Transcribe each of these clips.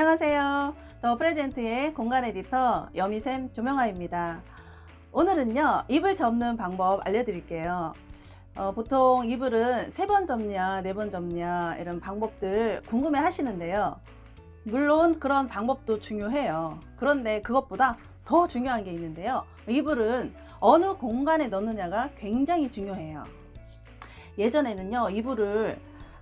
안녕하세요. 더 프레젠트의 공간 에디터 여미샘 조명아입니다. 오늘은요, 이불 접는 방법 알려드릴게요. 어, 보통 이불은 세 번 접냐, 네 번 접냐, 이런 방법들 궁금해 하시는데요. 물론 그런 방법도 중요해요. 그런데 그것보다 더 중요한 게 있는데요. 이불은 어느 공간에 넣느냐가 굉장히 중요해요. 예전에는요, 이불을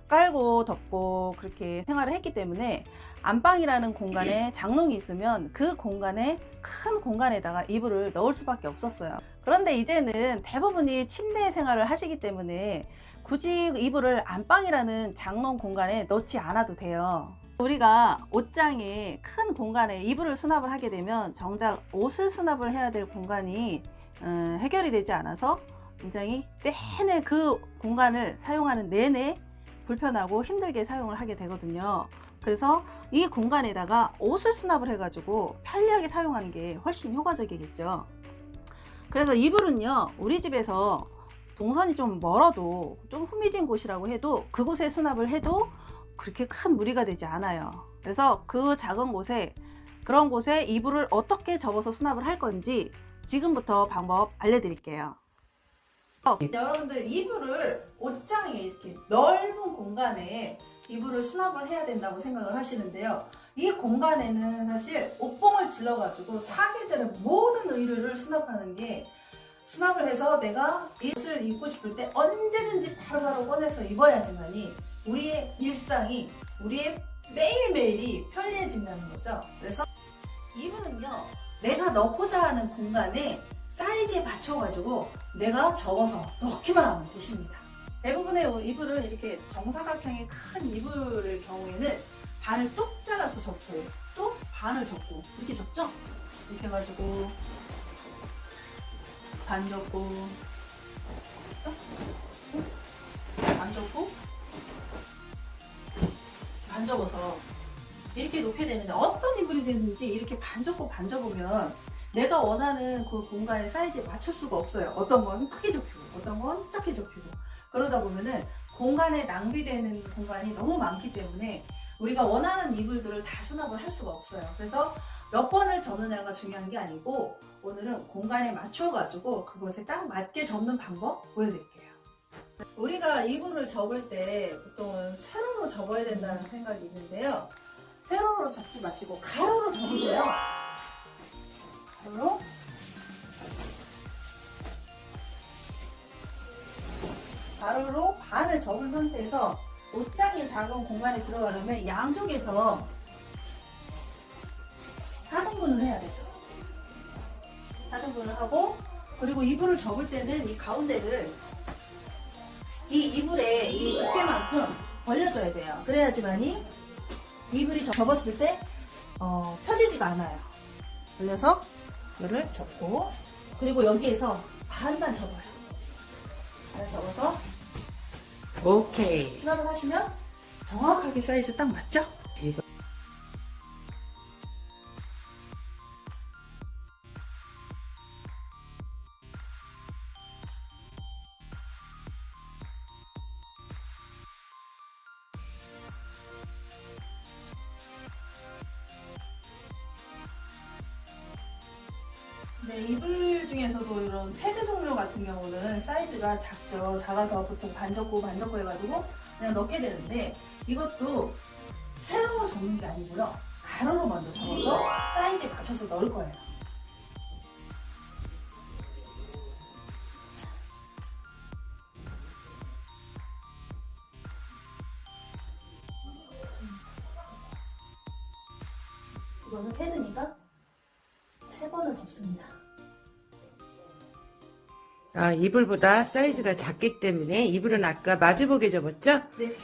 깔고 덮고 그렇게 생활을 했기 때문에 안방이라는 공간에 장롱이 있으면 그 공간에 큰 공간에다가 이불을 넣을 수밖에 없었어요. 그런데 이제는 대부분이 침대 생활을 하시기 때문에 굳이 이불을 안방이라는 장롱 공간에 넣지 않아도 돼요. 우리가 옷장에 큰 공간에 이불을 수납을 하게 되면 정작 옷을 수납을 해야 될 공간이 음, 해결이 되지 않아서 굉장히 내내 그 공간을 사용하는 내내 불편하고 힘들게 사용을 하게 되거든요. 그래서 이 공간에다가 옷을 수납을 해가지고 편리하게 사용하는 게 훨씬 효과적이겠죠. 그래서 이불은요, 우리 집에서 동선이 좀 멀어도 좀 후미진 곳이라고 해도 그곳에 수납을 해도 그렇게 큰 무리가 되지 않아요. 그래서 그 작은 곳에 그런 곳에 이불을 어떻게 접어서 수납을 할 건지 지금부터 방법 알려드릴게요. 어, 여러분들 이불을 옷장에 이렇게 넓은 공간에 이불을 수납을 해야 된다고 생각을 하시는데요. 이 공간에는 사실 옷봉을 질러가지고 사계절의 모든 의류를 수납하는 게 수납을 해서 내가 이 옷을 입고 싶을 때 언제든지 바로바로 꺼내서 입어야지만이 우리의 일상이 우리의 매일매일이 편리해진다는 거죠. 그래서 이불은요 내가 넣고자 하는 공간에 사이즈에 맞춰가지고 내가 접어서 넣기만 하면 되십니다. 대부분의 이불은 이렇게 정사각형의 큰 이불의 경우에는 반을 뚝 잘라서 접고 또 반을 접고 이렇게 접죠? 이렇게 해가지고 반 접고 반 접고 반 접어서 이렇게 놓게 되는데 어떤 이불이 되는지 이렇게 반 접고 반 접으면 내가 원하는 그 공간의 사이즈에 맞출 수가 없어요. 어떤 건 크게 접히고, 어떤 건 작게 접히고. 그러다 보면은 공간에 낭비되는 공간이 너무 많기 때문에 우리가 원하는 이불들을 다 수납을 할 수가 없어요. 그래서 몇 번을 접느냐가 중요한 게 아니고 오늘은 공간에 맞춰가지고 그것에 딱 맞게 접는 방법 보여드릴게요. 우리가 이불을 접을 때 보통은 세로로 접어야 된다는 생각이 있는데요. 세로로 접지 마시고 가로로 접으세요. 가로로 가로로 반을 접은 상태에서 옷장이 작은 공간에 들어가려면 양쪽에서 4등분을 해야 돼요. 4등분을 하고 그리고 이불을 접을 때는 이 가운데를 이 이불의 이 두께만큼 벌려줘야 돼요. 그래야지만이 이불이 접었을 때 어, 펴지지가 않아요. 올려서 이거를 접고 그리고 여기에서 반만 접어요. 반을 접어서 오케이. 수납을 하시면 정확하게 사이즈 딱 맞죠? 네, 이불 중에서도 이런 패드 종류 같은 경우는 사이즈가 작죠. 작아서 보통 반 접고 반 접고 해가지고 그냥 넣게 되는데 이것도 세로로 접는 게 아니고요. 가로로 먼저 접어서 사이즈에 맞춰서 넣을 거예요. 이거는 패드니까 세 번을 접습니다. 아, 이불보다 사이즈가 작기 때문에 이불은 아까 마주보게 접었죠? 네.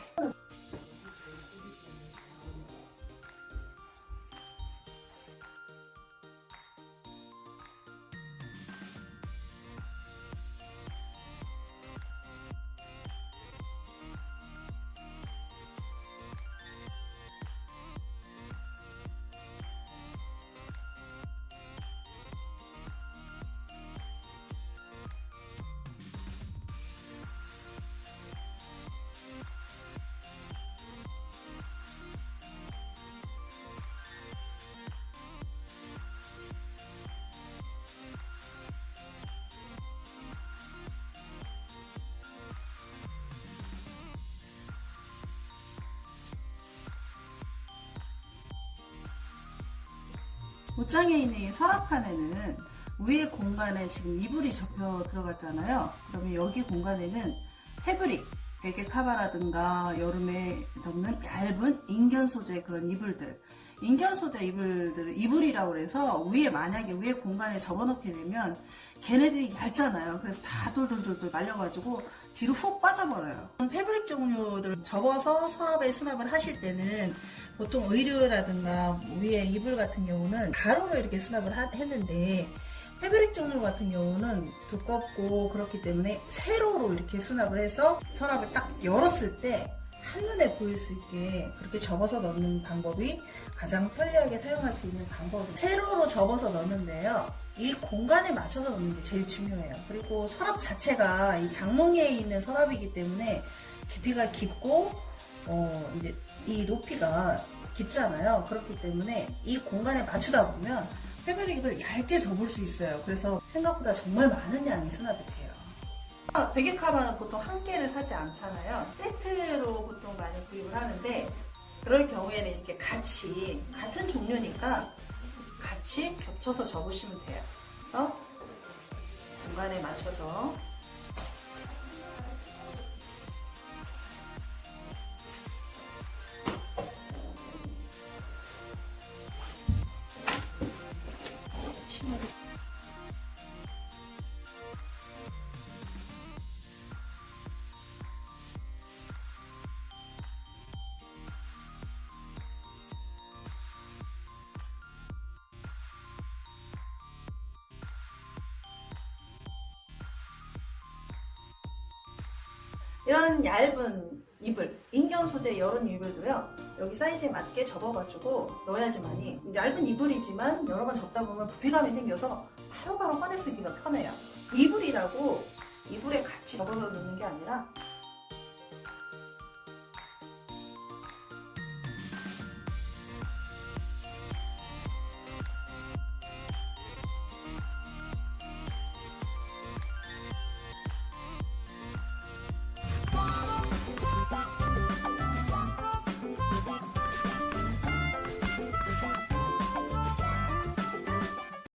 옷장에 있는 이 서랍칸에는 위에 공간에 지금 이불이 접혀 들어갔잖아요. 그러면 여기 공간에는 패브릭, 베개 카바라든가 여름에 덮는 얇은 인견 소재 그런 이불들. 인견 소재 이불들을 이불이라고 그래서 위에 만약에 위에 공간에 접어놓게 되면 걔네들이 얇잖아요. 그래서 다 돌돌돌돌 말려가지고 뒤로 훅 빠져버려요. 패브릭 종류들 접어서 서랍에 수납을 하실 때는 보통 의류라든가 위에 이불 같은 경우는 가로로 이렇게 수납을 하- 했는데 패브릭 종류 같은 경우는 두껍고 그렇기 때문에 세로로 이렇게 수납을 해서 서랍을 딱 열었을 때 한눈에 보일 수 있게 그렇게 접어서 넣는 방법이 가장 편리하게 사용할 수 있는 방법이에요. 세로로 접어서 넣는데요. 이 공간에 맞춰서 넣는 게 제일 중요해요. 그리고 서랍 자체가 이 장롱에 있는 서랍이기 때문에 깊이가 깊고 어 이제 이 높이가 깊잖아요. 그렇기 때문에 이 공간에 맞추다 보면 패브릭을 얇게 접을 수 있어요. 그래서 생각보다 정말 많은 양이 수납이 돼요. 아, 베개 카바는 보통 한 개를 사지 않잖아요. 세트로 보통 많이 구입을 하는데 그럴 경우에는 이렇게 같이 같은 종류니까 같이 겹쳐서 접으시면 돼요. 그래서 공간에 맞춰서 이런 얇은 이불, 인견 소재 여름 이불도요. 여기 사이즈에 맞게 접어가지고 넣어야지만이 얇은 이불이지만 여러 번 접다 보면 부피감이 생겨서 바로바로 꺼내 쓰기가 편해요. 이불이라고 이불에 같이 접어서 넣는 게 아니라